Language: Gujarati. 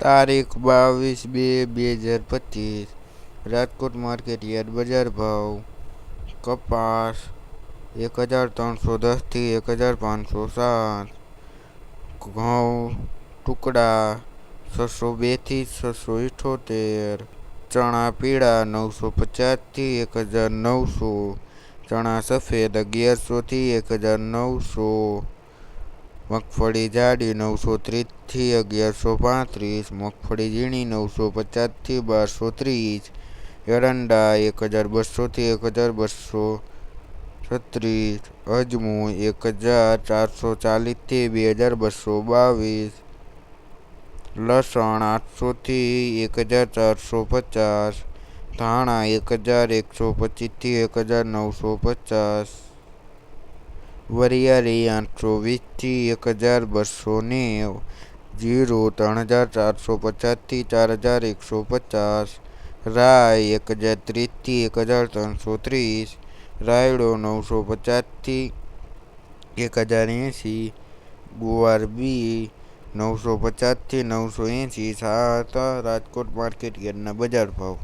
તારીખ બાવીસ બે બે હજાર પચીસ. રાજકોટ માર્કેટ યાર્ડ બજાર ભાવ. કપાસ એક હજાર ત્રણસો દસથી એક હજાર પાંચસો સાત. ઘઉં ટુકડા છસો બેથી છસો ઇઠોતેર. ચણા પીળા નવસો પચાસથી એક હજાર નવસો. ચણા સફેદ અગિયારસોથી એક હજાર નવસો. મગફળી જાડી નવસો ત્રીસથી અગિયારસો પાંત્રીસ, મગફળી ઝીણી નવસો પચાસથી બારસો ત્રીસ, એરંડા એક હજાર બસોથી એક હજાર બસો છત્રીસ, અજમો એક હજાર ચારસો ચાલીસથી બે હજાર બસો બાવીસ, લસણ આઠસોથી એક હજાર ચારસો પચાસ, ધાણા એક હજાર એકસો પચીસથી એક હજાર નવસો પચાસ વરિયાળી આઠસો વીસથી એક હજાર બસો ને જીરો, ત્રણ હજાર ચારસો પચાસથી ચાર હજાર એકસો પચાસ. રાય એક હજાર ત્રીસથી એક હજાર ત્રણસો ત્રીસ. રાયડો નવસો પચાસથી એક હજાર એંસી. ગુવાર બી નવસો પચાસથી નવસો એંસી. સાત રાજકોટ માર્કેટ યાર્ડના બજાર ભાવ.